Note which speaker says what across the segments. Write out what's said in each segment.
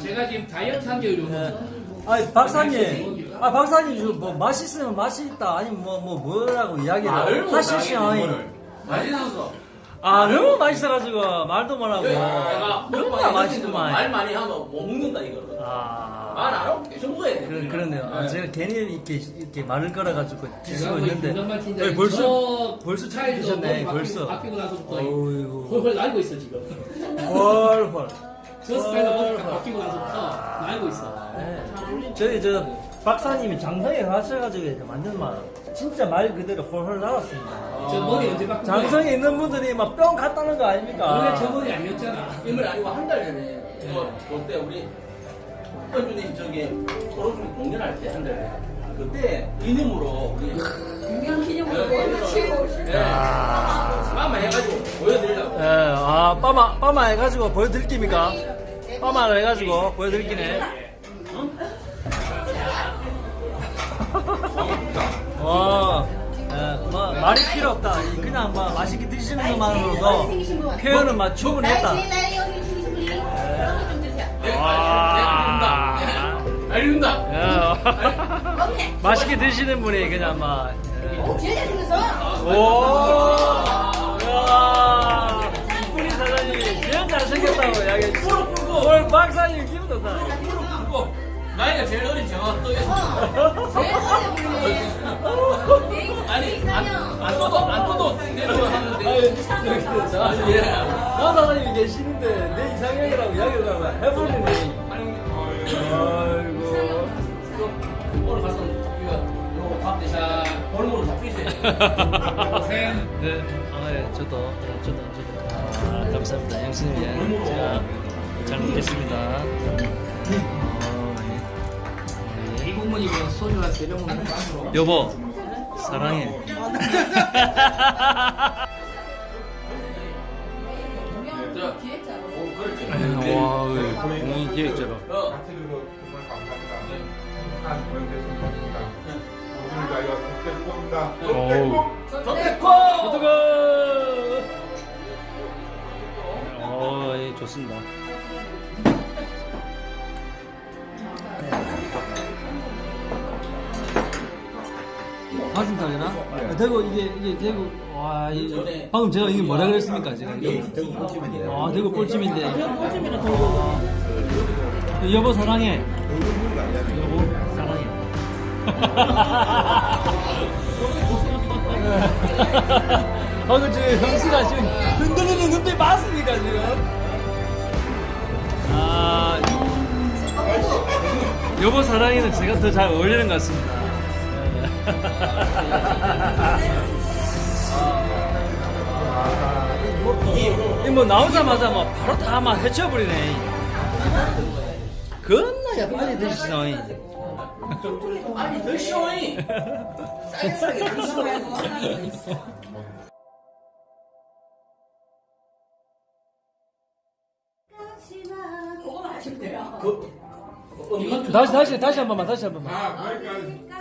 Speaker 1: 제가 지금 다이어트 한게 이러고
Speaker 2: 아니 박사님, 아 박사님 이거 뭐 맛있으면 맛이 있다. 아니면 뭐 뭐 뭐 라고 이야기를 하시죠.
Speaker 3: 맛있어서.
Speaker 2: 아 너무 맛있어가지고 말도 못하고.
Speaker 3: 내가
Speaker 2: 너무나
Speaker 3: 말
Speaker 2: 맛있구만.
Speaker 3: 많이 하면 못 먹는다 이거를.
Speaker 2: 아
Speaker 3: 말 하고 계속 먹어야 돼.
Speaker 2: 그, 그렇네요. 아, 제가 괜히 이렇게 이렇게 말을 걸어가지고 드시고
Speaker 1: 거의
Speaker 2: 있는데 네, 벌써
Speaker 1: 저
Speaker 2: 벌써
Speaker 1: 차에서
Speaker 2: 드셨네
Speaker 1: 바뀌고-
Speaker 2: 벌써.
Speaker 1: 바뀌고 나서부터. 홀홀 날고 있어 지금
Speaker 2: 헐헐.
Speaker 1: 저 스타일로 머리가 바뀌고 나서부터 날고 있어
Speaker 2: 네. 저희 저 박사님이 장성에 가셔가지고 만든 말 진짜 말 그대로 헐헐 날았습니다.
Speaker 1: 저 머리 언제 바꾼?
Speaker 2: 장성에 있는 분들이 막 뿅 갔다는 거 아닙니까?
Speaker 1: 원래 저 머리 아니었잖아
Speaker 3: 이말 아니고 한 달 전에 저 그때 우리 현주님 저기 도로중 공연할 때 한달 전에 그때 이름으로 우리
Speaker 4: 유명 기념으로 보여주시고
Speaker 3: 예. 마마 해가지고 보여드리려고.
Speaker 2: 예, 아, 빠마, 빠마 해가지고 보여드릴깁니까? 빠마를 해가지고 보여드릴 기네. 와, 예, 뭐, 말이 필요 없다. 이 그냥 뭐, 맛있게 드시는 것만으로도 표현은 막 충분했다. 와.
Speaker 3: 알린다.
Speaker 2: 예, 맛있게 드시는 분이 그냥 막, 예.
Speaker 4: 진짜 잘생겼어.
Speaker 2: 오! 야 뿌리 사장님이 제일 잘생겼다고 이야기해. 오늘 박사님 기분 좋다.
Speaker 3: 그리고 나이가 제일 어린
Speaker 4: 제일 어려 보이네.
Speaker 3: 아니 안안 떠도 안 떠도 내려 하는데 아, 예.
Speaker 2: 나 사장님이 계시는데 내 이상형이라고 이야기를 하면 해버리네. 아이고.
Speaker 3: 오늘 가서 이거 이거 밥 대신 볼모로 잡히세요.
Speaker 1: 고생
Speaker 2: 네, 아, 예, 저도, 예, 저도, 저도. 아, 감사합니다. 영수님, 예. 제가 잘 먹겠습니다. 어, 예.
Speaker 1: 이 공무니고 소주 한세병 먹는 거
Speaker 2: 여보, 사랑해.
Speaker 4: 기획자로.
Speaker 3: 오, 그렇죠.
Speaker 2: 와, 공인 기획자로.
Speaker 5: 한 좋겠습니다. 오늘 저희가 국대국입니다.
Speaker 2: 어우.
Speaker 3: 전대코.
Speaker 2: 구독을! 어, 예, 좋습니다. 가슴살이나? 아, 대구 이게 이게 대구 와 이, 방금 제가 이게 뭐라 그랬습니까 제가 이게 대구 꿀찜인데 아 대구 꿀찜인데 아, 여보 사랑해 여보 사랑해 아, 그 지금 형수가 지금 흔들리는 눈빛 봤습니까 지금? 아, 여보 사랑이는 제가 더 잘 어울리는 것 같습니다. 이 뭐 나오자마자 뭐 바로 다막 헤쳐버리네. 겁나야 빨리 드시죠.
Speaker 3: 아니 더 시원히. 쌀쌀하게 더 시원해.
Speaker 4: 그거만 하시면 돼요.
Speaker 3: 그
Speaker 2: 다시 다시 다시 한 번만 다시 한 번만.
Speaker 5: 아, 거기까지.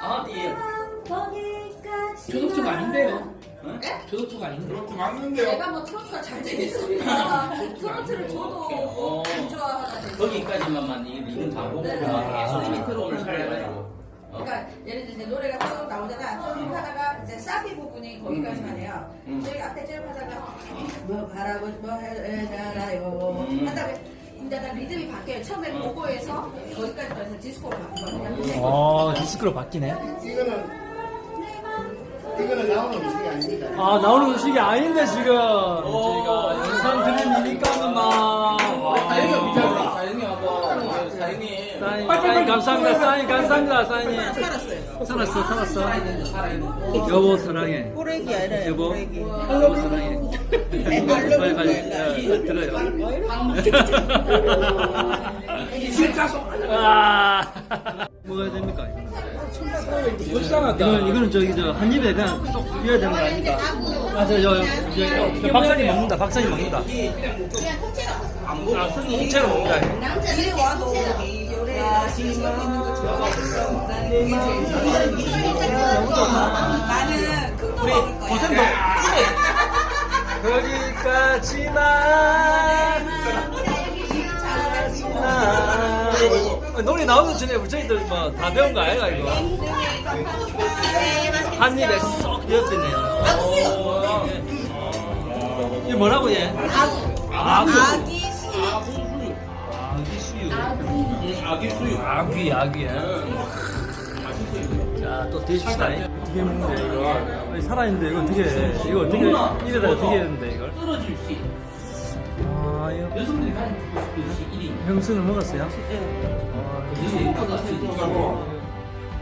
Speaker 3: 아, 예.
Speaker 1: 조독초가 아닌데요 조독초가 아닌데
Speaker 5: 그것도 맞는데요.
Speaker 4: 제가 뭐 트로트가 잘 되겠습니다. 트로트를 저도 안 좋아하는데.
Speaker 3: 거기까지만만 이건 다 보고
Speaker 4: 네.
Speaker 3: 손 밑으
Speaker 4: 예를 들어 이제 노래가 쭉 나오잖아. 쭉 하다가 이제 사비 부분이 거기까지만 해요.
Speaker 3: 음.
Speaker 4: 저희 앞에 쭉 하다가 뭐 바라고 뭐 해달아요.
Speaker 3: 음.
Speaker 4: 하다가 이제 약간 리듬이 바뀌어요. 처음에 그거에서 거기까지 해서 디스코로 바뀌거든요. 근데
Speaker 2: 어 디스크로 바뀌네.
Speaker 6: 이거는 이거는 나오는 음식이 아닙니다.
Speaker 2: 아 나오는 음식이 아닌데 지금 저희가 영상 들리니까 사인, 사인 감사합니다. 사인 감사합니다. 사인님 살았어요. 살았어 살았어. 여보 사랑해.
Speaker 7: 꼬레기 아니라
Speaker 2: 여보. 여보 사랑해. 빨리 빨리. 예, 들어요. 아. 먹어야 됩니까? 이거는 이거는 저기 저한 입에 그냥 쏙 비워야 되는 거 아닙니까? 아 저 저 저, 저 박사님 먹는다 박사님 먹는다. 아 통째로 먹는다.
Speaker 4: 이래 와도 나는 큰거 먹을 거야.
Speaker 3: 고생도.
Speaker 2: 거기까지만 아, 노래 나오기 전에 우리 저희들 뭐 다 배운 거 아이가 이거 한 입에 쏙 오, 예. 이게 뭐라고 얘? 아구.
Speaker 4: 아기
Speaker 2: 아기 수육. 아귀 아귀. 자 또 드십시다. 어떻게 먹는데 이거? 살아있는데 이거 어떻게 이거 어떻게 이래다 어떻게 했는데 이걸?
Speaker 3: 떨어질 시.
Speaker 2: 아 이거?
Speaker 3: 여성들이 가장 듣고 싶은 시 1위.
Speaker 2: 형수는 먹었어요?
Speaker 3: 여성보다 수육.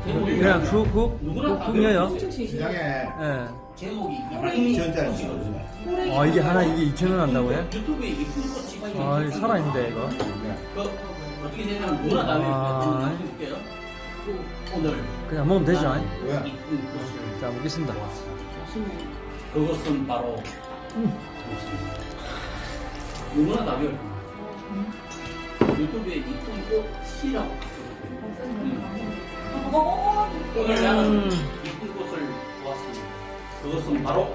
Speaker 3: 제목이
Speaker 2: 그냥 쿡쿡
Speaker 3: 누구나 다
Speaker 2: 쿡이에요?
Speaker 6: 시장에
Speaker 2: 예.
Speaker 3: 제목이
Speaker 6: 전자를 찍어주면
Speaker 2: 아 이게 하나 이게 2,000원 한다고요?
Speaker 3: 유튜브에 이쁜 꽃이
Speaker 2: 아 이거 살아있는데 이거?
Speaker 3: 그 어떻게 되냐면 누나 나를
Speaker 2: 아.
Speaker 3: 해줄게요. 오늘
Speaker 2: 그냥 먹으면 되죠?
Speaker 6: 뭐야?
Speaker 3: 이쁜
Speaker 2: 자 먹겠습니다
Speaker 3: 그것은 바로 누구나 다 배울 유튜브에 이쁜 꽃이라고 음. 오늘 나는
Speaker 2: 음.
Speaker 3: 이쁜 꽃을 보았습니다. 그것은 바로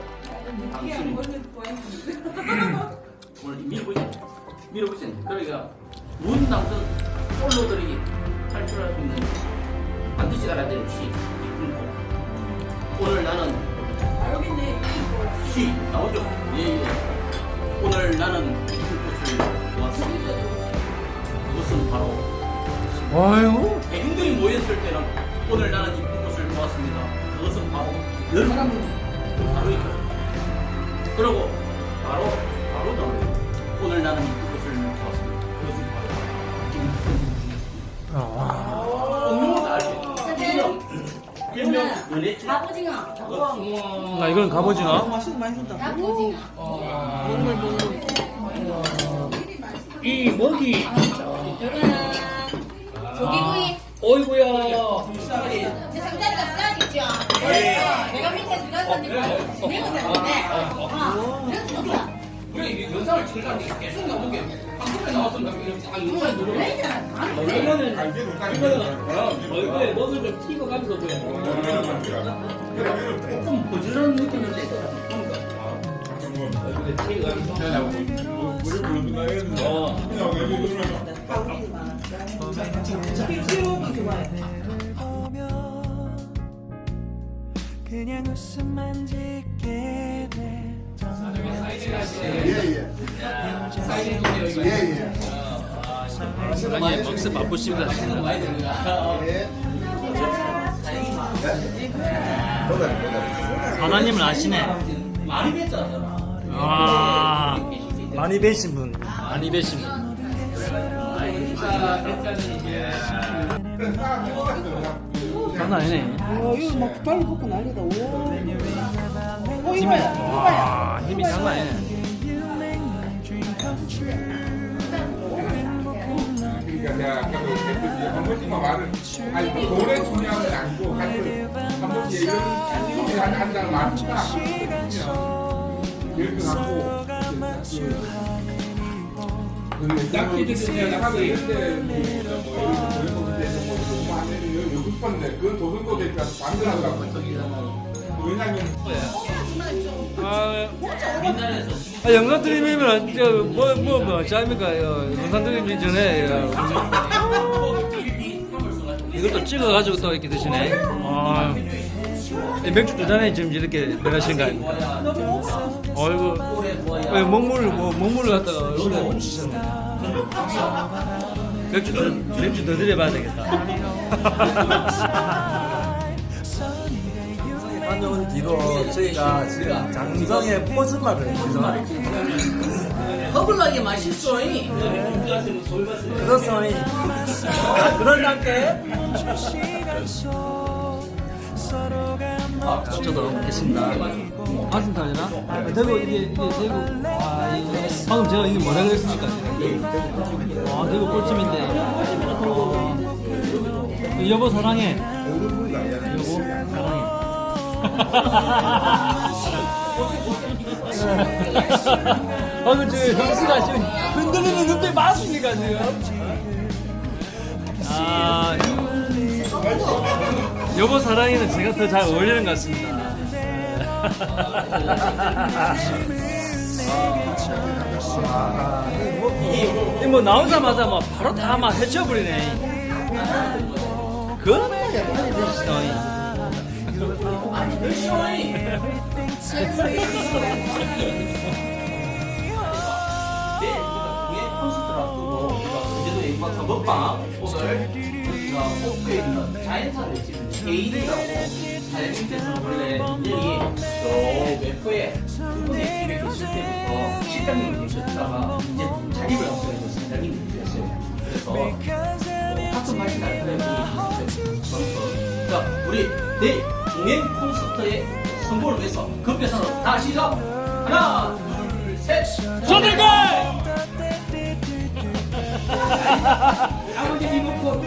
Speaker 3: 당신입니다. 오늘 밀어보지 밀어보지 그러니까 모든 당선 솔로들이 할줄 알고 있는 반드시 알아야 될 시, 이쁜 꽃. 오늘 나는 시 나오죠? 예, 예. 오늘 나는 이쁜 꽃을 보았습니다. 그것은 바로
Speaker 2: 아유
Speaker 3: 대중들이 모였을 때는 오늘 나는 이쁜 꽃을 보았습니다. 그것은 바로 여름 바로 이거. 그리고 바로 바로 나는 오늘 나는 은혜지.
Speaker 4: 갑오징어.
Speaker 2: 아 이건 갑오징어
Speaker 4: 갑오징어.
Speaker 1: 이 먹이.
Speaker 4: 조기구이.
Speaker 1: 어이구야.
Speaker 4: 이제 상자리가 싸지죠. 내가 밑에 들어갔으니까 진행은 되는데. 어, 그래서
Speaker 3: 이게 영상을 찍으려는데 계속 나오는 게 방송에 나왔습니다. 아 영상에 누르면
Speaker 4: 원래는
Speaker 1: 이거는
Speaker 5: 아,
Speaker 1: 이거는 얼굴에 먹을 좀 튀고 가면서 보여.
Speaker 3: 좀 부지런 느낌인데
Speaker 1: 얼굴에 튀고 가면서.
Speaker 5: 우리 부르는 거 했는데 그냥 여기 누르면
Speaker 7: 그냥 웃음만 짓게 돼
Speaker 6: 예예 예예
Speaker 2: 아니 박스 바쁘십니다
Speaker 6: 예.
Speaker 2: 하나님을 아시네
Speaker 3: 많이 뵀잖아.
Speaker 2: 아 많이 뵈신 분 많이 뵈신 분 장난 아니네
Speaker 8: 어, 이거 막 빨리 볶고 난리다. 오. 어,
Speaker 2: 힘이
Speaker 8: 이거야.
Speaker 2: 와 힘이 장난 아니네
Speaker 5: 그러니까 내가 아까도 했듯이 한 번씩만 말을 아니 그 노래 중요한 건 아니고 사실 한 번씩 이런 한 한다는 말은 이렇게 갖고 딱히 듣는 하고 이럴 때뭐 이런 거 때문에 뭐 되는 여기 싶었는데 그건 만들어가고 왜냐면
Speaker 2: 아,
Speaker 3: 민단에서
Speaker 2: 아 영상 드리면 저뭐뭐뭐 짜입니까? 어, 영상 드리기 전에 어, 이것도 찍어가지고 또 이렇게 드시네. 아, 이 맥주 두 잔에 지금 이렇게 들어가신 거 아닙니까? 어이구 왜 먹물을 뭐 먹물을 갖다가 얼굴에 묻히셨네. 맥주 더 맥주 더 드려봐야 되겠다
Speaker 9: 한정은 뒤로 저희가 지금 장정의 포즈마를 해서
Speaker 3: 허블나게 맛있어. 이.
Speaker 9: 그렇소니 아, 그런 단계
Speaker 2: 저도 먹겠습니다. 가슴 탈이나? 대구 이게 이게 대구 아 이거 방금 제가 이게 뭐라 그랬습니까? 아 대구 꿀찜인데 어, 여보 사랑해 여보 사랑해 방금 저 형수가 지금 흔들리는 눈빛 맞습니까 지금? 아 여보 사랑이는 제가 더 잘 어울리는 것 같습니다. 이뭐 나오자마자 막 바로 다 막 헤쳐버리네. 그?
Speaker 3: 내일 우리가 공예 콘서트를 앞두고 우리가 제주도 예국박사 먹방 오늘 우리가 포크에 있는 자연산을 지금 개인이라고 자연인께서 원래 인연이 저 외포에 이분의 집에 계실 때부터 실장님이 계셨다가 이제 자립을 하셔서 사장님이 되셨어요. 그래서 어, 가끔 맛이 날 그런 분이 있었어요. 자, 우리 내일 공연 콘서트의 성공을 위해서 급해서는 다 시작! 하나, 둘, 셋!
Speaker 2: 선택을!
Speaker 1: 아버지 리모컨.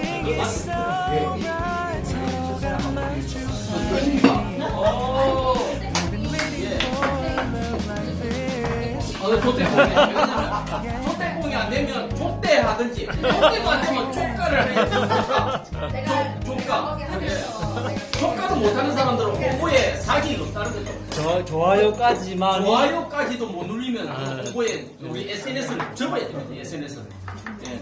Speaker 3: 어, 족대공이 족대 공이 안 되면 족대 하든지 족대도 안 되면 족가를 해야
Speaker 4: 내가
Speaker 3: 조카.
Speaker 4: 먹게 하면서 내가
Speaker 3: 족가도 못하는 사람들은 홍보에 사기가 없다는 거죠.
Speaker 2: 저, 좋아요까지만.
Speaker 3: 좋아요까지도 못 누리면 홍보에 우리 SNS를 접어야 됩니다. SNS를. 예.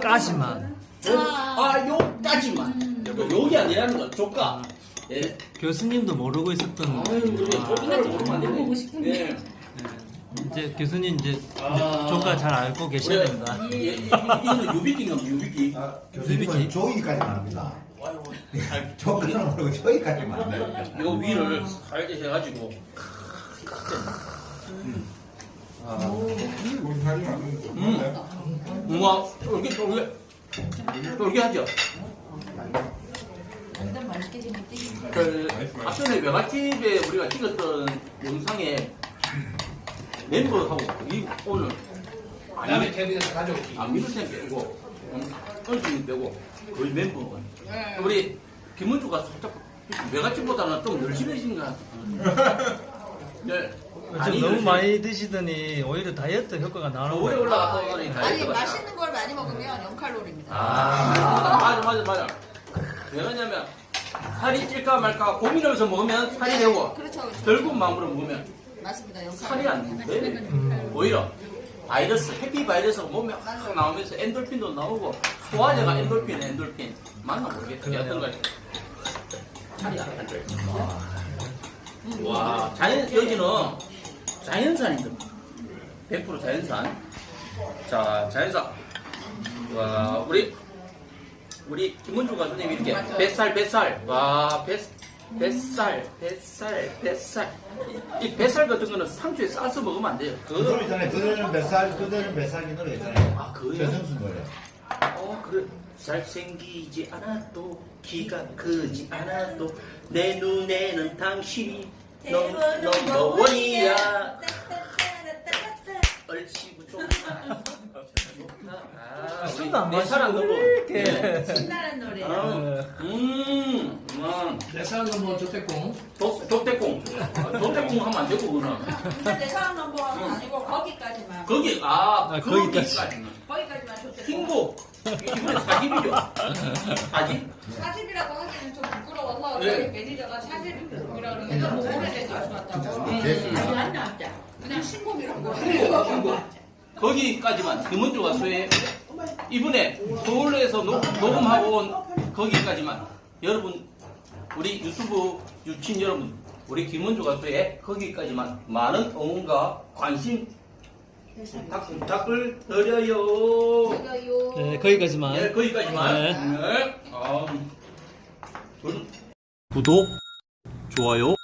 Speaker 2: 까지만.
Speaker 3: 좋아요까지만. 욕이 아니라는 거. 조카. 예.
Speaker 2: 교수님도 모르고 있었던.
Speaker 3: 아유, 우리 조카를 모르면 안 되고. 예.
Speaker 2: 이제 교수님 이제
Speaker 3: 아.
Speaker 2: 조카 잘 알고 계셔야 됩니다.
Speaker 3: 예, 이- 유비기인가 유비기.
Speaker 6: 아, 교수님은 조이까지만 합니다. 조카는 모르고 조이까지만 합니다.
Speaker 3: 요 위를 살게 해가지고
Speaker 5: 우리 거.
Speaker 3: 음. 우와 쫄게 쫄게 쫄게 하죠
Speaker 4: 완전 맛있게 생겼대.
Speaker 3: 그 앞전에 외갓집에 우리가 찍었던 영상에 멤버하고 이 오늘
Speaker 5: 다음에 TV에서 가져올게.
Speaker 3: 안 미루쌤 빼고 은준이 빼고 거의 멤버 우리 김은주가 살짝 외갓집보다는 좀 열심해진 것 같아 네.
Speaker 2: 지금 너무 많이 드시더니 오히려 다이어트 효과가 나오는
Speaker 3: 오래
Speaker 2: 거예요.
Speaker 3: 올라갔다 오더니
Speaker 4: 아니
Speaker 3: 다이어트가
Speaker 4: 맛있는 걸 많이 먹으면 0칼로리입니다.
Speaker 3: 아, 맞아, 맞아, 맞아. 왜 그러냐면, 살이 찔까 말까 고민하면서 먹으면 살이 되고,
Speaker 4: 그렇죠, 그렇죠.
Speaker 3: 결국 마음으로 먹으면
Speaker 4: 맞습니다. 0칼로리.
Speaker 3: 살이 안 돼. 오히려, 바이러스, 해피 바이러스가 몸에 확 나오면서 엔돌핀도 나오고, 소화제가 엔돌핀, 엔돌핀. 맞나 모르겠다. 어떤 거 살이 안 돼. 와, 자연, 여기는 자연산입니다. 100% 자연산. 자, 자연산. 와, 우리, 우리 김은주 가수님 이렇게 뱃살, 뱃살. 와, 뱃, 뱃살, 뱃살, 뱃살. 이, 이 뱃살 같은 거는 상추에 싸서 먹으면 안 돼요.
Speaker 6: 그
Speaker 3: 그,
Speaker 6: 노래 있잖아요. 그대는 몇 살, 그대는 몇 살이 노래 있잖아요.
Speaker 3: 아, 그거요?
Speaker 6: 최성수 노래.
Speaker 3: 어, 그래. 잘생기지 않아도, 키가 크지 않아도, 내 눈에는 당신이 너무, 너무 원이야. 얼씨구 좋다. 아,
Speaker 2: 술도 안
Speaker 3: 사랑
Speaker 2: 마시고
Speaker 3: 너무.
Speaker 2: 이렇게.
Speaker 3: 네.
Speaker 4: 신나는 노래.
Speaker 3: 아, 음, 음,
Speaker 1: 내 사람도 뭐 저택공.
Speaker 3: 족, 족대콩. 아, 족대콩 하면 안 되고, 그거는.
Speaker 4: 근데 내 사랑 넘버는 아니고 거기까지만.
Speaker 3: 거기, 아,
Speaker 2: 아, 거기까지.
Speaker 4: 거기까지만 좋대.
Speaker 3: 흰고. 이번에 사집이죠. 사집?
Speaker 4: 사집이라고 하기는 좀 부끄러워서
Speaker 3: 네.
Speaker 4: 저희 매니저가 사집이라고 그러는데 너무 오래된 가수 같다고.
Speaker 3: 음.
Speaker 4: 아니 안 나왔자. 그냥 신곡이라고.
Speaker 3: 거기까지만. 김은주 가수의 이번에 서울에서 녹, 녹음하고 온 거기까지만. 여러분, 우리 유튜브 유친 여러분, 우리 김은주 가수의 거기까지만 많은 응원과 관심 부탁, 부탁을
Speaker 4: 드려요.
Speaker 2: 네, 거기까지만.
Speaker 3: 네, 거기까지만.
Speaker 2: 네.
Speaker 3: 네. 아, 저는 구독, 좋아요,